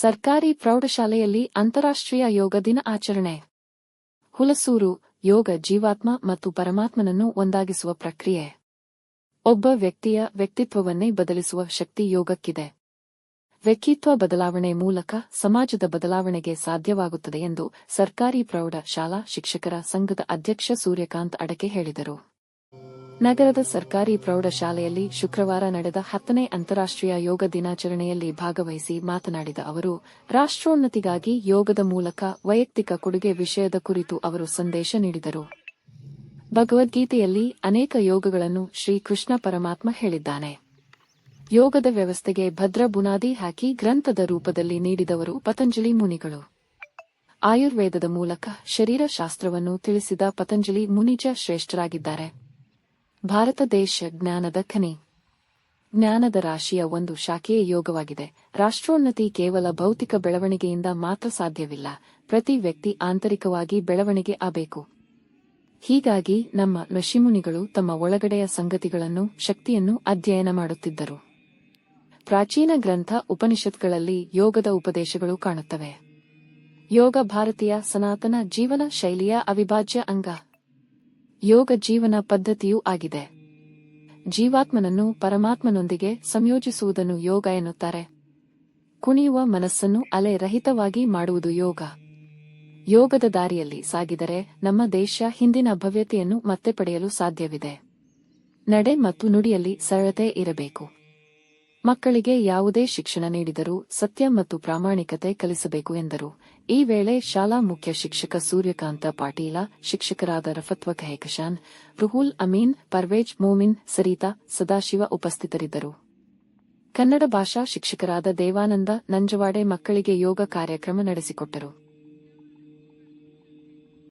ಸರ್ಕಾರಿ ಪ್ರೌಢಶಾಲೆಯಲ್ಲಿ ಅಂತಾರಾಷ್ಟ್ರೀಯ ಯೋಗ ದಿನ ಆಚರಣೆ. ಹುಲಸೂರು, ಯೋಗ ಜೀವಾತ್ಮ ಮತ್ತು ಪರಮಾತ್ಮನನ್ನು ಒಂದಾಗಿಸುವ ಪ್ರಕ್ರಿಯೆ. ಒಬ್ಬ ವ್ಯಕ್ತಿಯ ವ್ಯಕ್ತಿತ್ವವನ್ನೇ ಬದಲಿಸುವ ಶಕ್ತಿ ಯೋಗಕ್ಕಿದೆ. ವ್ಯಕ್ತಿತ್ವ ಬದಲಾವಣೆ ಮೂಲಕ ಸಮಾಜದ ಬದಲಾವಣೆಗೆ ಸಾಧ್ಯವಾಗುತ್ತದೆ ಎಂದು ಸರ್ಕಾರಿ ಪ್ರೌಢ ಶಾಲಾ ಶಿಕ್ಷಕರ ಸಂಘದ ಅಧ್ಯಕ್ಷ ಸೂರ್ಯಕಾಂತ್ ಅಡಕೆ ಹೇಳಿದರು. ನಗರದ ಸರ್ಕಾರಿ ಪ್ರೌಢಶಾಲೆಯಲ್ಲಿ ಶುಕ್ರವಾರ ನಡೆದ ಹತ್ತನೇ ಅಂತಾರಾಷ್ಟ್ರೀಯ ಯೋಗ ದಿನಾಚರಣೆಯಲ್ಲಿ ಭಾಗವಹಿಸಿ ಮಾತನಾಡಿದ ಅವರು, ರಾಷ್ಟ್ರೋನ್ನತಿಗಾಗಿ ಯೋಗದ ಮೂಲಕ ವೈಯಕ್ತಿಕ ಕೊಡುಗೆ ವಿಷಯದ ಕುರಿತು ಅವರು ಸಂದೇಶ ನೀಡಿದರು. ಭಗವದ್ಗೀತೆಯಲ್ಲಿ ಅನೇಕ ಯೋಗಗಳನ್ನು ಶ್ರೀಕೃಷ್ಣ ಪರಮಾತ್ಮ ಹೇಳಿದ್ದಾನೆ. ಯೋಗದ ವ್ಯವಸ್ಥೆಗೆ ಭದ್ರ ಬುನಾದಿ ಹಾಕಿ ಗ್ರಂಥದ ರೂಪದಲ್ಲಿ ನೀಡಿದವರು ಪತಂಜಲಿ ಮುನಿಗಳು. ಆಯುರ್ವೇದದ ಮೂಲಕ ಶರೀರ ಶಾಸ್ತ್ರವನ್ನು ತಿಳಿಸಿದ ಪತಂಜಲಿ ಮುನಿಜ ಶ್ರೇಷ್ಠರಾಗಿದ್ದಾರೆ. ಭಾರತ ದೇಶ ಜ್ಞಾನದ ಖನಿ ಜ್ಞಾನದ ರಾಶಿಯ ಒಂದು ಶಾಖೆಯ ಯೋಗವಾಗಿದೆ. ರಾಷ್ಟ್ರೋನ್ನತಿ ಕೇವಲ ಭೌತಿಕ ಬೆಳವಣಿಗೆಯಿಂದ ಮಾತ್ರ ಸಾಧ್ಯವಿಲ್ಲ. ಪ್ರತಿ ವ್ಯಕ್ತಿ ಆಂತರಿಕವಾಗಿ ಬೆಳವಣಿಗೆ ಆಗಬೇಕು. ಹೀಗಾಗಿ ನಮ್ಮ ಋಷಿಮುನಿಗಳು ತಮ್ಮ ಒಳಗಡೆಯ ಸಂಗತಿಗಳನ್ನು, ಶಕ್ತಿಯನ್ನು ಅಧ್ಯಯನ ಮಾಡುತ್ತಿದ್ದರು. ಪ್ರಾಚೀನ ಗ್ರಂಥ ಉಪನಿಷತ್ಗಳಲ್ಲಿ ಯೋಗದ ಉಪದೇಶಗಳು ಕಾಣುತ್ತವೆ. ಯೋಗ ಭಾರತೀಯ ಸನಾತನ ಜೀವನ ಶೈಲಿಯ ಅವಿಭಾಜ್ಯ ಅಂಗ. ಯೋಗ ಜೀವನ ಪದ್ಧತಿಯೂ ಆಗಿದೆ. ಜೀವಾತ್ಮನನ್ನು ಪರಮಾತ್ಮನೊಂದಿಗೆ ಸಂಯೋಜಿಸುವುದನ್ನು ಯೋಗ ಎನ್ನುತ್ತಾರೆ. ಕುಣಿಯುವ ಮನಸ್ಸನ್ನು ಅಲೆ ರಹಿತವಾಗಿ ಮಾಡುವುದು ಯೋಗ. ಯೋಗದ ದಾರಿಯಲ್ಲಿ ಸಾಗಿದರೆ ನಮ್ಮ ದೇಶ ಹಿಂದಿನ ಭವ್ಯತೆಯನ್ನು ಮತ್ತೆ ಪಡೆಯಲು ಸಾಧ್ಯವಿದೆ. ನಡೆ ಮತ್ತು ನುಡಿಯಲ್ಲಿ ಸರಳತೆ ಇರಬೇಕು. ಮಕ್ಕಳಿಗೆ ಯಾವುದೇ ಶಿಕ್ಷಣ ನೀಡಿದರೂ ಸತ್ಯ ಮತ್ತು ಪ್ರಾಮಾಣಿಕತೆ ಕಲಿಸಬೇಕು ಎಂದರು. ಈ ವೇಳೆ ಶಾಲಾ ಮುಖ್ಯ ಶಿಕ್ಷಕ ಸೂರ್ಯಕಾಂತ ಪಾಟೀಲ, ಶಿಕ್ಷಕರಾದ ರಫತ್ವ ಖಹೇಕಶಾನ್ ರುಹುಲ್ ಅಮೀನ್, ಪರ್ವೇಜ್ ಮೋಮಿನ್, ಸರಿತಾ, ಸದಾಶಿವ ಉಪಸ್ಥಿತರಿದ್ದರು. ಕನ್ನಡ ಭಾಷಾ ಶಿಕ್ಷಕರಾದ ದೇವಾನಂದ ನಂಜವಾಡೆ ಮಕ್ಕಳಿಗೆ ಯೋಗ ಕಾರ್ಯಕ್ರಮ ನಡೆಸಿಕೊಟ್ಟರು.